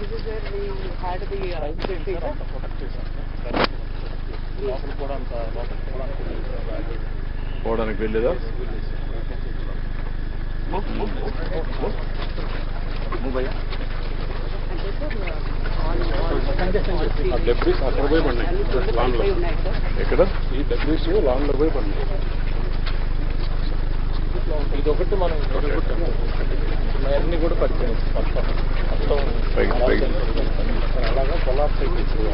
This is where we had the uh, safety, sir. లోపల కూడా అంత లోపల కూడా అంత పోవడానికి వెళ్ళేదా? డెబ్రీస్ అక్కడ పోయి పడినాయి. లాన్లో ఎక్కడ? ఈ డెబ్రీస్ లాన్లో పోయి పడినాయి. ఇది ఒకటి మనం అన్ని కూడా మొత్తం పైకి, పైకి. అలాగా కొలాప్స్ అయిపోయింది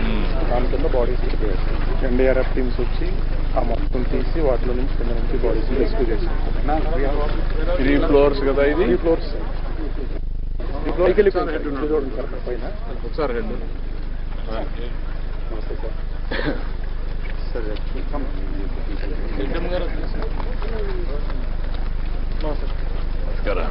మ్మ్. దాని కింద బాడీస్ పడిపోయాయి ఎన్డీఆర్ఎఫ్ టీమ్స్ వచ్చి ఆ మొత్తం తీసి వాటిలో నుంచి కింద నుంచి బాడీస్ రెస్క్యూ చేశారు త్రీ ఫ్లోర్స్ కదా ఇది త్రీ ఫ్లోర్స్ ఈ ఫ్లోర్కి వెళ్ళిపోయింది ఇది చూడండి సార్ పైన ఒకసారి రెండు నమస్తే సార్ సరే గారు నమస్కారం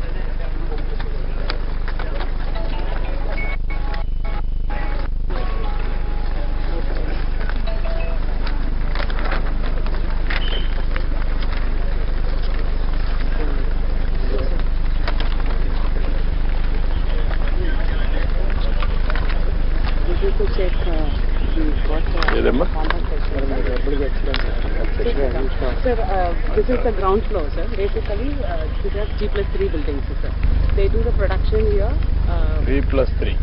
ground floor sir basically G plus three buildings sir they to the production year three plus three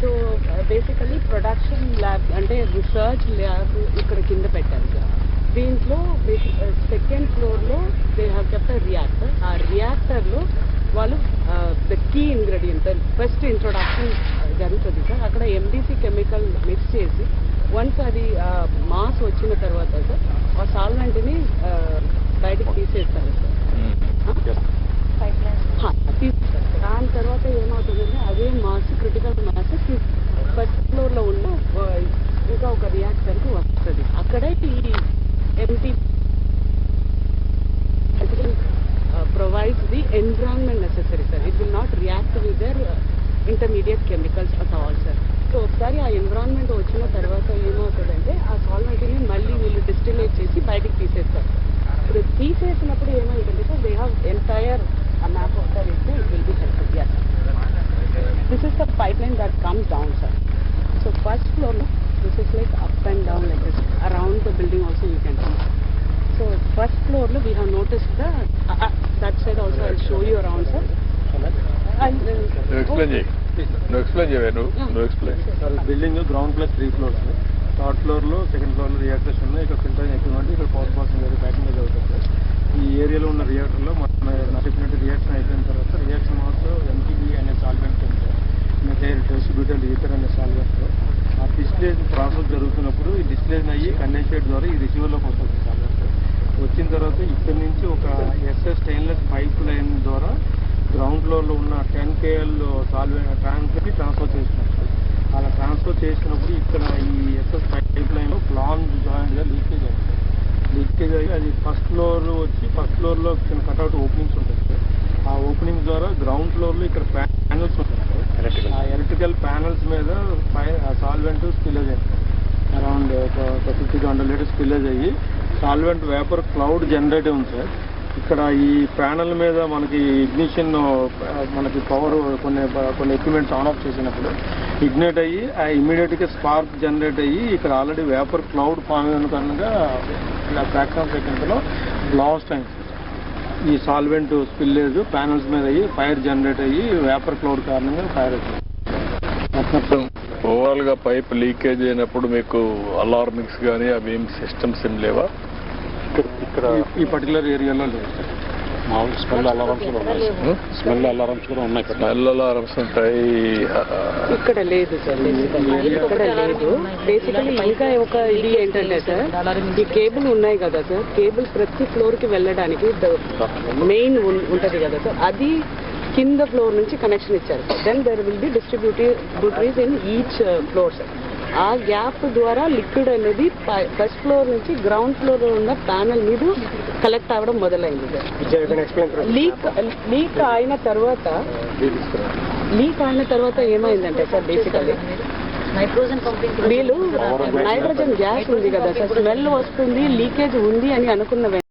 so basically production lab అంటే రిసర్చ్ ల్యాబ్ ఇక్కడ కింద పెట్టారు సార్ దీంట్లో సెకండ్ ఫ్లోర్లో దే హ్యావ్ కెప్ట్ రియాక్టర్ ఆ రియాక్టర్లో వాళ్ళు the key ingredient first introduction జరుగుతుంది సార్ అక్కడ ఎండిసి కెమికల్ మిక్స్ చేసి వన్స్ అది మాస్ వచ్చిన తర్వాత సార్ ఆ సాల్వెంట్ని బయటకు తీసేస్తారు సార్. హా, తీస్తారు దాని తర్వాత ఏమవుతుందంటే అదే మాస్ క్రిటికల్ మాస్ ఫస్ట్ ఫ్లోర్లో ఉన్న ఇంకా ఒక రియాక్టర్కి వస్తుంది. అక్కడే ఈ MT provides the environment necessary sir it will not react with other intermediate chemicals at all sir so ఒకసారి ఆ ఎన్విరాన్మెంట్ వచ్చిన తర్వాత ఏమవుతుందంటే ఆ సాల్వెంట్ని మళ్ళీ వీళ్ళు డిస్టిలేట్ చేసి బయటికి తీసేస్తారు. ఇప్పుడు తీసేసినప్పుడు ఏమైందంటే sir they have entire map of the it will be help us this is the pipeline that comes down sir so first ఫ్లోర్లో this is like up and down like this around the building also you can see so first ఫ్లోర్లో we have notice the that side also I show you around sir నువ్వు explain చేయి నువ్వు explain చేయవే నువ్వు నువ్వు explain sir building ground plus three floors third ఫ్లోర్లో second ఫ్లోర్లో reactors ఉన్నాయి. ఇక్కడ ఫిల్టర్ ఎక్విప్మెంట్ ఇక్కడ పవర్ ప్రాసెసింగ్ అది ప్యాకింగ్ అది అవుతుంది సార్ ఈ ఏరియాలో ఉన్న రియాక్టర్లో మన చెప్పినట్టు రియాక్షన్ అయిపోయిన తర్వాత రియాక్షన్ మాత్రం ఎంటీబీ అనే సాల్వెంట్ ఉంది సార్ మెథైల్ డిస్ట్రిబ్యూటర్ ఈథర్ అనే సాల్వెంట్ ఆ డిస్ప్లేస్ ప్రాసెస్ జరుగుతున్నప్పుడు ఈ డిస్ప్లేస్ అయ్యి కండెన్సేట్ ద్వారా ఈ రిసీవర్లోకి వస్తుంది సాల్వెంట్ వచ్చిన తర్వాత ఇక్కడ నుంచి ఒక ఎస్ఎస్ స్టెయిన్లెస్ పైప్ లైన్ ద్వారా గ్రౌండ్ ఫ్లోర్లో ఉన్న టెన్ కేఎల్ సాల్వెంట్ ట్రాన్స్ఫర్కి ట్రాన్స్ఫర్ సార్ అలా ట్రాన్స్ఫర్ చేసినప్పుడు ఇక్కడ ఈ ఎస్ఎస్ పైప్ లైన్లో ప్లాన్ జాయింట్గా లీకేజ్ అయింది. లీకేజ్ అయ్యి అది ఫస్ట్ ఫ్లోర్ వచ్చి ఫస్ట్ ఫ్లోర్లో చిన్న కట్అవుట్ ఓపెనింగ్స్ ఉంటాయి సార్. ఆ ఓపెనింగ్ ద్వారా గ్రౌండ్ ఫ్లోర్లో ఇక్కడ ప్యానల్స్ ఉంటాయి ఆ ఎలక్ట్రికల్ ప్యానల్స్ మీద సాల్వెంట్ స్పిల్లేజ్ అయింది. అరౌండ్ ఒక fifty to hundred litres spillage అయ్యి సాల్వెంట్ వేపర్ క్లౌడ్ జనరేట్ ఉంది సార్. ఇక్కడ ఈ ప్యానల్ మీద మనకి ఇగ్నిషన్ మనకి పవర్ కొన్ని కొన్ని ఎక్విప్మెంట్స్ ఆన్ ఆఫ్ చేసినప్పుడు ఇగ్నేట్ అయ్యి ఆ ఇమీడియట్గా స్పార్క్ జనరేట్ అయ్యి ఇక్కడ ఆల్రెడీ వేపర్ క్లౌడ్ ఫామ్ అయిన కారణంగా ఇలా ఫ్రాక్షన్ సెకండ్స్లో బ్లాస్ట్ అయింది ఈ సాల్వెంట్ స్పిల్లేజ్ ప్యానల్స్ మీద అయ్యి ఫైర్ జనరేట్ అయ్యి వేపర్ క్లౌడ్ కారణంగా ఫైర్ అవుతుంది మొత్తం పైప్ లీకేజ్ అయినప్పుడు మీకు అలార్మింగ్స్ కానీ అవి ఏం సిస్టమ్స్ ఏం లేవా? ఇక్కడ ఇక్కడ. ఈ పర్టికులర్ ఏరియాలో లేదు సార్ మామూలు స్మెల్ అలారమ్స్ కూడా ఉన్నాయి. Hmm? స్మెల్ అలారమ్స్ కూడా ఉన్నాయి స్మెల్ అలారమ్స్ ఉంటాయి. ఇక్కడ లేదు సార్ ఇక్కడ లేదు. బేసికలీ ఇంకా ఒక ఇది ఏంటంటే సార్ ఈ కేబుల్ ఉన్నాయి కదా సార్. కేబుల్ ప్రతి ఫ్లోర్కి వెళ్ళడానికి మెయిన్ ఉంటది కదా సార్. అది కింద ఫ్లోర్ నుంచి కనెక్షన్ ఇచ్చారు then there will be distributaries in each floor sir ఆ గ్యాప్ ద్వారా లిక్విడ్ అనేది ఫస్ట్ ఫ్లోర్ నుంచి గ్రౌండ్ ఫ్లోర్ ఉన్న ప్యానల్ మీద కలెక్ట్ అవ్వడం మొదలైంది. సార్ లీక్ లీక్ అయిన తర్వాత లీక్ అయిన తర్వాత ఏమైందంటే సార్ బేసికలీ వీళ్ళు నైట్రోజన్ గ్యాస్ ఉంది కదా సార్ స్మెల్ వస్తుంది లీకేజ్ ఉంది అని అనుకున్న వెంటనే